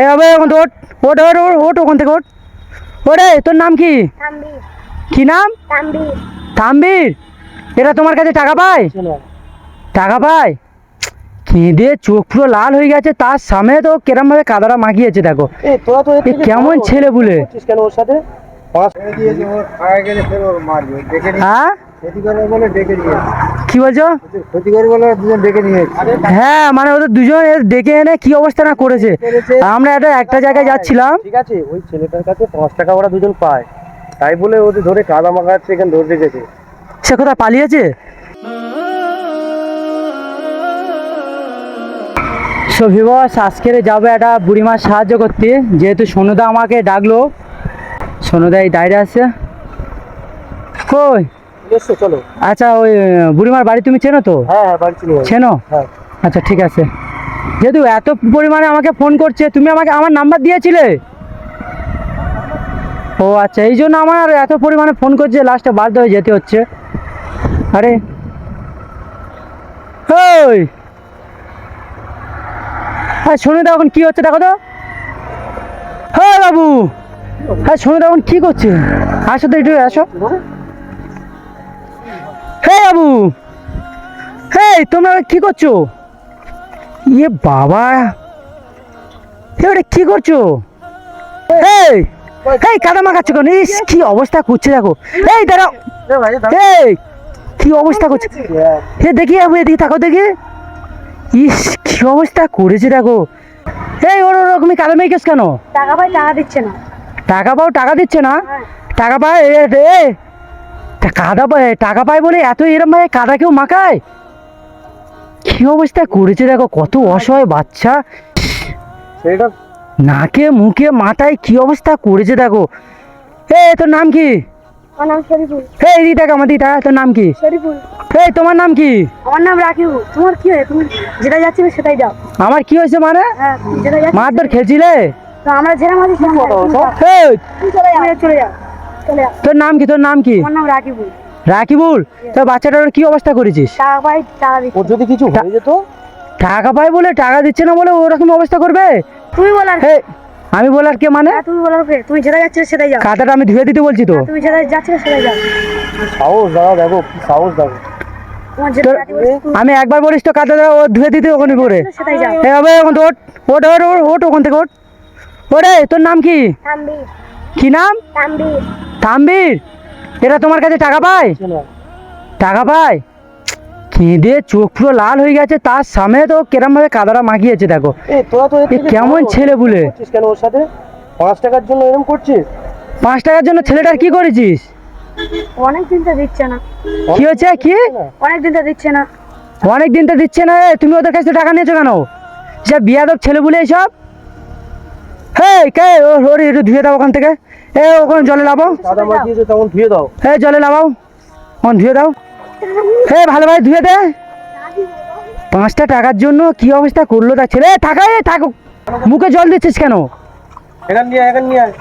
এ হবে এখন তো ওট ওট ওট ওট, ওখান থেকে ওট ওরে তোর নাম কি? কি নাম? তাম্বির এরা তোমার কাছে টাকা পায়? টাকা পায়? কেঁদে চোখ পুরো লাল হয়ে গেছে তার সামনে তো কেরম ভাবে কাদাটা মাখিয়েছে দেখো কেমন ছেলে বলে? হ্যাঁ? কি বলছো? হ্যাঁ মানে ওদের দুজন ডেকে এনে কি অবস্থা না করেছে? আমরা একটা একটা জায়গায় যাচ্ছিলাম। ঠিক আছে ওই ছেলেটার কাছে পাঁচ টাকা ওরা দুজন পায়। তাই বলে ওদের ধরে কাদা মাখাচ্ছে এখানে ধরে রেখেছে সে কোথায় পালিয়েছে? সো ভিবস আজকের যাবে একটা বুড়িমার সাহায্য করতে। যেহেতু সোনুদা আমাকে ডাকলো সোনুদা এই দাঁড়িয়ে আছে। কই? চলো। আচ্ছা ওই বুড়িমার বাড়ি তুমি চেনো তো? হ্যাঁ হ্যাঁ বাড়ি যাব। চেনো? হ্যাঁ। আচ্ছা ঠিক আছে। যেহেতু এত পরিমাণে আমাকে ফোন করছে তুমি আমাকে আমার নাম্বার দিয়েছিলে? ও আচ্ছা এই জন্য আমার এত পরিমাণে ফোন করছে লাস্টে বাধ্য হয়ে যেতে হচ্ছে। আরে ওই! হ্যাঁ শুনে দাও এখন কি হচ্ছে দেখো তো। হ্যাঁ বাবু। হ্যাঁ শুনে দাও এখন কি করছে? আসো তো একটু আসো। হ্যাঁ? বাবু। হেই তোমরা কি করছ? ইয়ে বাবা। এবারে কি করছ? এই এই কাদা মাখাচ্ছ কেন? ইস কি অবস্থা করছে দেখো। এই দাঁড়াও। দাঁড়া। এই কি অবস্থা করছে? হে দেখি আবু এদিকে তাকাও দেখি। ইস কি অবস্থা করেছে দেখো। এই ওর ওরকমই কাদা মেখেছ কেন? টাকা পাই টাকা দিচ্ছে না। টাকা পাও টাকা দিচ্ছে না? হ্যাঁ। টাকা পায় এ কাদা পায় টাকা পায় বলে এত এরম ভাবে কাদা কেউ মাখায়? কি অবস্থা করেছে দেখো কত অসহায় বাচ্চা। নাকে মুখে মাথায় কি অবস্থা করেছে দেখো। এ তোর নাম কি? হে টাকা আমার দিটা তোর নাম কি? শরীফুল। এই তোমার নাম কি? আমার নাম রাকিবু। তোমার কি হয় তুমি যেটা যাচ্ছিলে সেটাই যাও আমার কি হয়েছে মানে? হ্যাঁ মারধর খেলছিলে? তো আমরা যেরকম আছি চলে যাও। তোর নাম কি তোর নাম কি আমার নাম রাকিবুল রাকিবুল তোর বাচ্চাটার কি অবস্থা করেছিস টাকা পাই টাকা দিচ্ছে যদি কিছু হয়ে যেত টাকা পায় বলে টাকা দিচ্ছে না বলে ওরকম অবস্থা করবে তুমি বলার হে আমি বলার কে মানে হ্যাঁ, তুমি বলার কে? তুমি যেটা যাচ্ছিলে সেটাই যাও কাদাটা আমি ধুয়ে দিতে বলছি তো হ্যাঁ, তুমি যেটা সেটাই যাও সাহস দাদা দেখো কি সাহস তুমি আমি একবার বলিস তো কাদাটা ও ধুয়ে দিতে ওখানে করে সেটাই হবে এখন তো ওট ওট ওট ওট, ওট ওখান থেকে ওট ওরে তোর নাম কি কি নাম তাম্বির এরা তোমার কাছে টাকা পায়? টাকা পায়? কেঁদে চোখ পুরো লাল হয়ে গেছে তার সামনে তো কেরম ভাবে কাদাটা মাখিয়েছে দেখো। কেমন ছেলে বলে? কেন ওর সাথে? পাঁচ টাকার জন্য এরকম করছিস? পাঁচ টাকার জন্য ছেলেটার কি করেছিস? অনেক দিন তো দিচ্ছে না। কি হয়েছে কি? অনেক দিন তো দিচ্ছে না। অনেক দিন তো দিচ্ছে না তুমি ওদের কাছ থেকে টাকা নিয়েছো কেন? সে বিয়াদব ছেলে বলে এইসব? হে কে? ও ওরে একটু ধুয়ে দাও ওখান থেকে। এ ওখানে জলে লাভাও ধুয়ে দাও। হে জলে লাভাও ওখানে ধুয়ে দাও। হে ভালো ভাই ধুয়ে দে। পাঁচটা টাকার জন্য কি অবস্থা করল তার ছেলে? টাকা এ মুখে জল দিচ্ছিস কেন? এখান নিয়ে এখান নিয়ে আয়।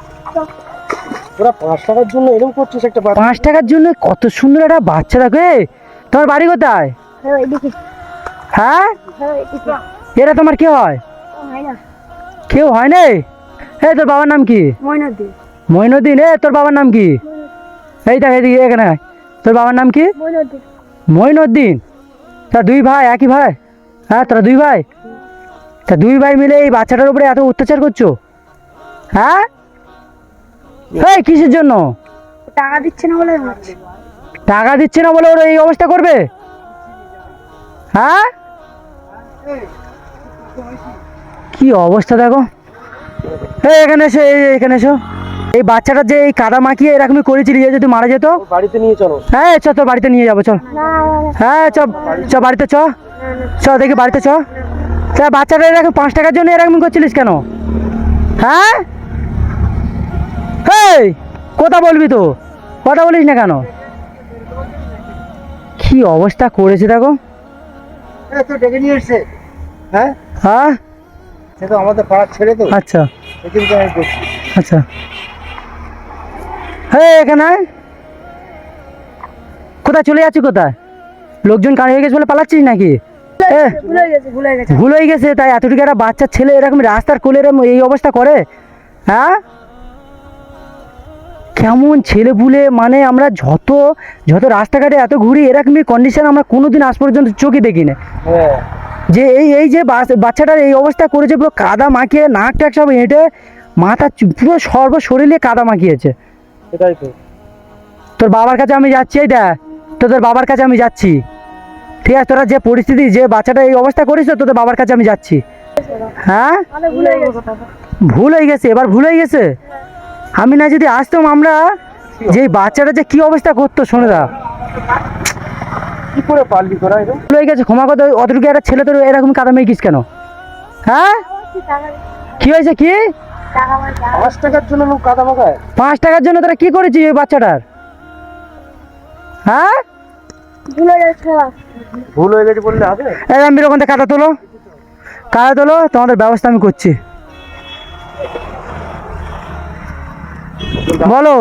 পাঁচ টাকার জন্য এরকম করছিস একটা পাঁচ টাকার জন্য কত সুন্দর একটা বাচ্চা দেখো এ। তোমার বাড়ি কোথায়? হ্যাঁ? হ্যাঁ হ্যাঁ এরা তোমার কি হয়? হয় কেউ হয় না এই তোর বাবার নাম কি? মইনুদ্দিন মইনুদ্দিন এ তোর বাবার নাম কি? এই দেখ এদিকে এখানে তোর বাবার নাম কি? মইনুদ্দিন। তা দুই ভাই একই ভাই? হ্যাঁ তোরা দুই ভাই? তা দুই ভাই মিলে এই বাচ্চাটার উপরে এত অত্যাচার করছ? হ্যাঁ? এই কিসের জন্য? টাকা দিচ্ছে না বলে টাকা দিচ্ছে না বলে ওরা এই অবস্থা করবে? হ্যাঁ? কি অবস্থা দেখো। এখানে এসো এই এখানে এসো। এই বাচ্চাটা যে এই কাদা মাখিয়ে এরকমই করেছিলি যদি মারা যেত? বাড়িতে নিয়ে চলো। হ্যাঁ চ তোর বাড়িতে নিয়ে যাব চল। হ্যাঁ চ চ বাড়িতে চ। চ দেখি বাড়িতে চ। তা বাচ্চাটা এরকম পাঁচ টাকার জন্য এরকম করছিলিস কেন? হ্যাঁ? এই কথা বলবি তো। কথা বলিস না কেন? কি অবস্থা করেছে দেখো। তো ডেকে নিয়ে এসছে। হ্যাঁ? হ্যাঁ? সে তো আমাদের পাড়ার ছেলে তো। আচ্ছা। আচ্ছা। হ্যাঁ এখানে কোথায় চলে যাচ্ছি কোথায়? লোকজন কাজ হয়ে গেছে বলে পালাচ্ছিস নাকি? ভুলে হয়ে গেছে তাই এতটুকু একটা বাচ্চা ছেলে এরকম রাস্তার কোলে এরকম এই অবস্থা করে? হ্যাঁ? কেমন ছেলে বুলে মানে আমরা যত যত রাস্তাঘাটে এত ঘুরি এরকমই কন্ডিশন আমরা কোনোদিন আজ পর্যন্ত চোখে দেখি না যে এই এই যে বাচ্চাটার এই অবস্থা করেছে পুরো কাদা মাখিয়ে নাক টাক সব হেঁটে মাথা পুরো সর্ব শরীরে কাদা মাখিয়েছে। সেটাই তো। তোর বাবার কাছে আমি যাচ্ছি এই দেখ। তো তোর বাবার কাছে আমি যাচ্ছি। ঠিক আছে তোরা যে পরিস্থিতি যে বাচ্চাটা এই অবস্থা করিস তো তোদের বাবার কাছে আমি যাচ্ছি। হ্যাঁ? ভুলে গেছে ভুল হয়ে গেছে এবার ভুল হয়ে গেছে। আমি না যদি আসতাম আমরা যে বাচ্চাটা যে কি অবস্থা করতো শোনে দা। কি করে পারলি তোরা ভুল হয়ে গেছে ক্ষমা করতে অতটুকু একটা ছেলে তোর এরকম কাদা মেয়েকিস কেন? হ্যাঁ? কি হয়েছে কি? পাঁচ টাকার জন্য লোক কাদা মাখায়। পাঁচ টাকার জন্য তোরা কি করেছিস ওই বাচ্চাটার? হ্যাঁ? ভুলে গেছে ভুল হয়ে গেছে বললে হবে? এই আমি ওখান থেকে কাদা তোলো। কাদা তোলো তোমাদের ব্যবস্থা আমি করছি। বলো।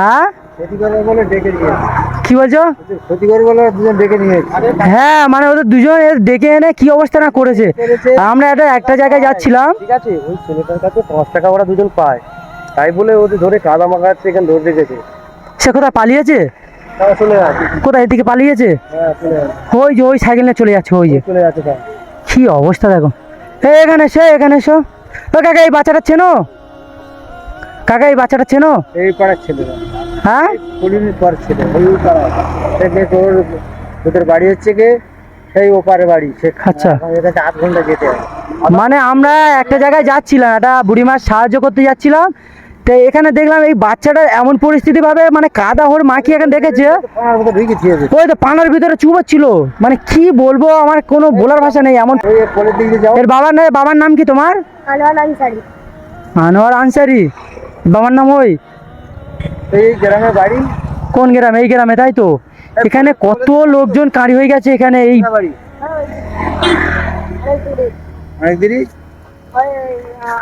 হ্যাঁ? কি বলছো? হ্যাঁ মানে ওদের দুজন ডেকে এনে কি অবস্থা না করেছে? আমরা একটা একটা জায়গায় যাচ্ছিলাম। ঠিক আছে ওই ছেলেটার কাছে পাঁচ টাকা ওরা দুজন পায়। তাই বলে ওদের ধরে কাদা মাখাচ্ছে এখানে ধরে রেখেছে। সে কোথায় পালিয়েছে? এদিকে পালিয়েছে? হ্যাঁ ওই যে ওই সাইকেল নিয়ে চলে যাচ্ছে ওই যে। কি অবস্থা দেখো। এখানে এসো এখানে এসো। ও কাকা এই বাচ্চাটা চেনো? কাকা এই বাচ্চাটা চেনো? এই পাড়ার ছেলেরা। হ্যাঁ? কুড়ির পর ছেলে ওই পাড়ায় তোর তোদের বাড়ি হচ্ছে কে সেই ওপারে বাড়ি সে আচ্ছা। এখানে আধ ঘণ্টা যেতে হয় মানে আমরা একটা জায়গায় যাচ্ছিলাম একটা বুড়িমার সাহায্য করতে যাচ্ছিলাম। তো এখানে দেখলাম এই বাচ্চাটা এমন পরিস্থিতি ভাবে মানে কাদা হোর মাখিয়ে এখানে দেখেছে। ওই তো পানার ভিতরে চুবোচ্ছিল মানে কি বলব আমার কোনো বলার ভাষা নেই এমন এর বাবার নাম বাবার নাম কি তোমার? আনোয়ার আনসারি। আনোয়ার আনসারি। বাবার নাম ওই এই গ্রামের বাড়ি। কোন গ্রামে? এই গ্রামে তাই তো? এখানে কত লোকজন কাঁড়ি হয়ে গেছে এখানে? এই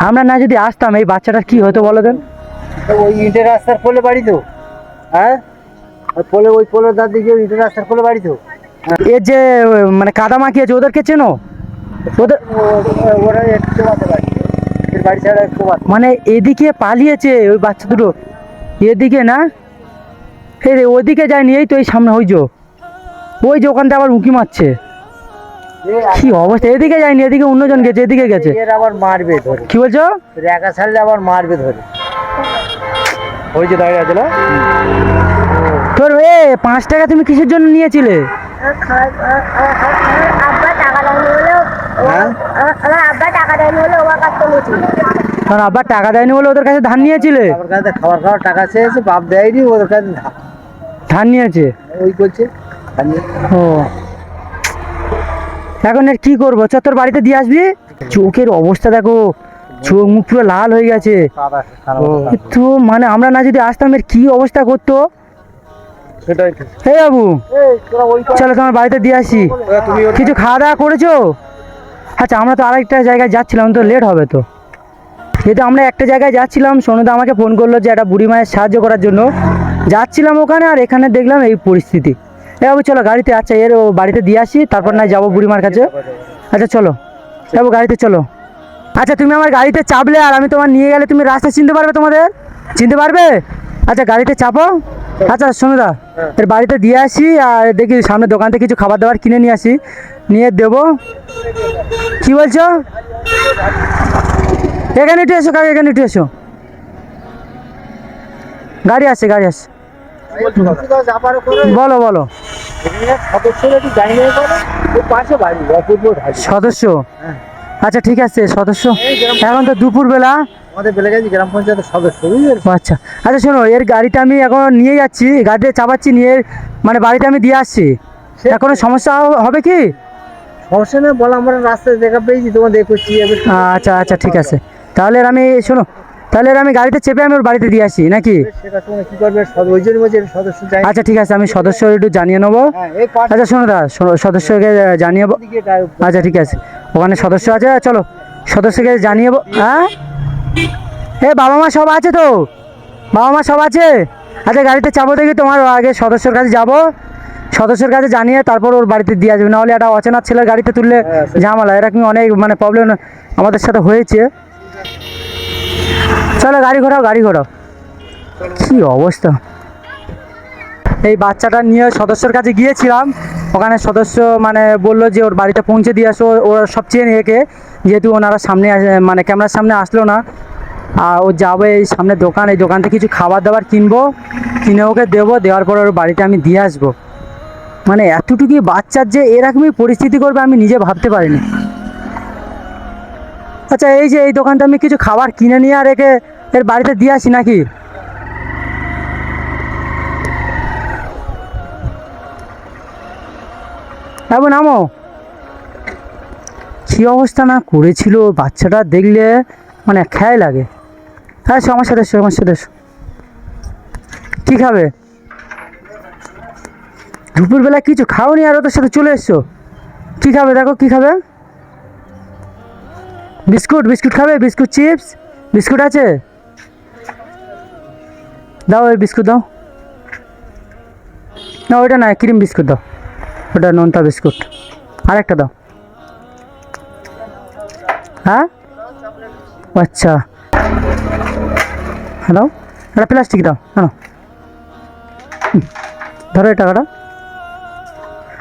আমরা না যদি আসতাম এই বাচ্চাটার কি হতো বলো দেন? ওই ইটের রাস্তার কোলে বাড়ি তো। হ্যাঁ? ওই পোলে ওই পোলের দাঁত দিকে ইটের রাস্তার কোলে বাড়ি তো। এর যে মানে কাদা মাখিয়েছে ওদেরকে চেনো? ওদের ওরা একটু বাড়ি ছাড়া একটু মানে এদিকে পালিয়েছে ওই বাচ্চা দুটো। এদিকে না? এই রে ওদিকে যায়নি এই তো এই সামনে ওই যে। ওই যে ওখানটা আবার উঁকি মারছে। কি অবস্থা? এদিকে যায়নি এদিকে অন্যজন গেছে এদিকে গেছে। এর আবার মারবে ধরে। কি বলছো? একা ছাড়লে আবার মারবে ধরে। ওই যে দাঁড়িয়ে আছে না? তোর এ পাঁচ টাকা তুমি কিসের জন্য নিয়েছিলে? হ্যাঁ? আমার আব্বা টাকা দেয়নি বলে ওর কাছ থেকে কারণ আবার টাকা দেয়নি বলে ওদের কাছে ধান নিয়েছিলে? আমার কাছে খাবার খাওয়ার টাকা চেয়েছে বাপ দেয়নি ওদের কাছে ধান। নিয়েছে? ওই করছে ও। এখন এর কি করব? চ তোর বাড়িতে দিয়ে আসবি? চোখের অবস্থা দেখো চোখ মুখ পুরো লাল হয়ে গেছে। তো মানে আমরা না যদি আসতাম এর কি অবস্থা করতো? সেটাই বাবু এই, পাড়ে- চলো তোমার বাড়িতে দিয়ে আসি। কিছু খাওয়া দাওয়া করেছ? আচ্ছা আমরা তো আরেকটা জায়গায় যাচ্ছিলাম, তো লেট হবে তো। যেহেতু আমরা একটা জায়গায় যাচ্ছিলাম, সোনুদা আমাকে ফোন করল যে একটা বুড়ি মায়ের সাহায্য করার জন্য। যাচ্ছিলাম ওখানে আর এখানে দেখলাম এই পরিস্থিতি। এ বাবু, চলো গাড়িতে আচ্ছা এর বাড়িতে দিয়ে আসি, তারপর না যাব বুড়িমার কাছে। আচ্ছা চলো। যাব গাড়িতে চলো। আচ্ছা তুমি আমার গাড়িতে চাপলে আর আমি তোমার নিয়ে গেলে তুমি রাস্তা চিনতে পারবে তোমাদের? চিনতে পারবে? আচ্ছা গাড়িতে চাপো। আচ্ছা সোনুদা, এর বাড়িতে দিয়ে আসি আর দেখি সামনে দোকান থেকে কিছু খাবার দাবার কিনে নিয়ে আসি। নিয়ে দেবো। কি বলছো? এখানে একটু এসো কাকা এখানে একটু এসো। গাড়ি আসছে গাড়ি করে, বলো বলো। সদস্য। আচ্ছা ঠিক আছে সদস্য। এখন তো দুপুরবেলা। আমাদের বেলেগাছি গ্রাম পঞ্চায়েতের সদস্য আচ্ছা আচ্ছা শোনো এর গাড়িটা আমি এখন নিয়ে যাচ্ছি গাড়িতে চাপাচ্ছি নিয়ে মানে বাড়িতে আমি দিয়ে আসছি। কোনো সমস্যা হবে কি? সমস্যা নেই বলো আমরা রাস্তায় দেখা পেয়েছি তোমার দেখছি আচ্ছা আচ্ছা ঠিক আছে। তাহলে আমি শোনো তাহলে আমি গাড়িতে চেপে আমি ওর বাড়িতে দিয়ে আসি নাকি? আচ্ছা ঠিক আছে আমি সদস্য একটু জানিয়ে নেব। হ্যাঁ আচ্ছা শোনো দা সদস্যকে জানিয়ে আচ্ছা ঠিক আছে। ওখানে সদস্য আছে চলো। সদস্যকে জানিয়ে হ্যাঁ? এ বাবা মা সব আছে তো? বাবা মা সব আছে? আচ্ছা গাড়িতে চাপো দেখি তোমার আগে সদস্যর কাছে যাব। সদস্যের কাছে জানিয়ে তারপর ওর বাড়িতে দিয়ে আসবে। নাহলে একটা অচেনা ছেলের গাড়িতে তুললে হ্যাঁ, ঝামেলা। এরকম অনেক মানে প্রবলেম আমাদের সাথে হয়েছে। চলো গাড়ি ঘোরাও গাড়ি ঘোরাও। কি অবস্থা? এই বাচ্চাটা নিয়ে সদস্যের কাছে গিয়েছিলাম। ওখানে সদস্য মানে বলল যে ওর বাড়িতে পৌঁছে দিয়ে আসো। ওরা সব চেনে একে। যেহেতু ওনারা সামনে মানে ক্যামেরার সামনে আসলো না। আর ও যাবে এই সামনে দোকান। এই দোকান থেকে কিছু খাবার দাবার কিনবো। কিনে ওকে দেবো। দেওয়ার পর ওর বাড়িতে আমি দিয়ে আসব। মানে এতটুকু বাচ্চার যে এরকমই পরিস্থিতি করবে আমি নিজে ভাবতে পারিনি। আচ্ছা এই যে এই দোকানটা আমি কিছু খাবার কিনে নিয়ে আর একে এর বাড়িতে দিয়ে আসি নাকি? এমন আমো কী অবস্থা না করেছিল বাচ্চাটা দেখলে মানে খেয়াল লাগে। হ্যাঁ এসো আমার সাথে এসো কী খাবে? দুপুরবেলা কিছু খাওনি আর ওদের সাথে চলে এসছো। কী খাবে দেখো, কী খাবে? বিস্কুট বিস্কুট খাবে? Biscuit chips? বিস্কুট আছে? দাও ওই বিস্কুট দাও। না, ওইটা না ক্রিম বিস্কুট দাও। ওটা নোনতা বিস্কুট। আরেকটা দাও। হ্যাঁ? আচ্ছা। হ্যালো, এটা প্লাস্টিক দাও। হ্যাঁ ধরো এই টাকাটা।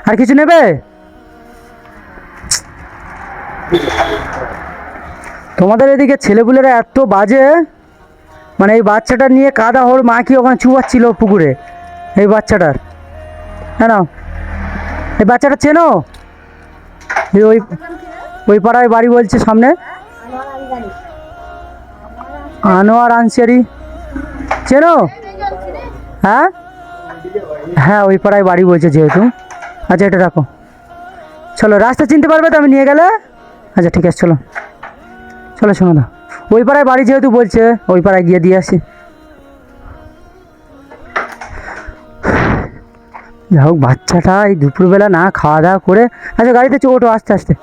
আর কিছু নেবে? তোমাদের এদিকে ছেলেপুলেরা এত বাজে মানে এই বাচ্চাটা নিয়ে কাদা ওর মা কি ওখানে চুবাচ্ছিল পুকুরে? এই বাচ্চাটার হ্যাঁ না? এই বাচ্চাটা চেনো? ওই ওই পাড়ায় বাড়ি বলছে সামনে। আনোয়ার আনসারি। চেনো? হ্যাঁ? হ্যাঁ ওই পাড়ায় বাড়ি বলছে যেহেতু। আচ্ছা এটা রাখো। চলো, রাস্তা চিনতে পারবে তো আমি নিয়ে গেলে? আচ্ছা ঠিক আছে, চলো। চলো, শোনো না। ওই পাড়ায় বাড়ি যেহেতু বলছে, ওই পাড়ায় গিয়ে দিয়ে আসি। যাই হোক, বাচ্চাটা এই দুপুরবেলা না খাওয়া দাওয়া করে আচ্ছা গাড়িতে চো ওটো আস্তে আস্তে।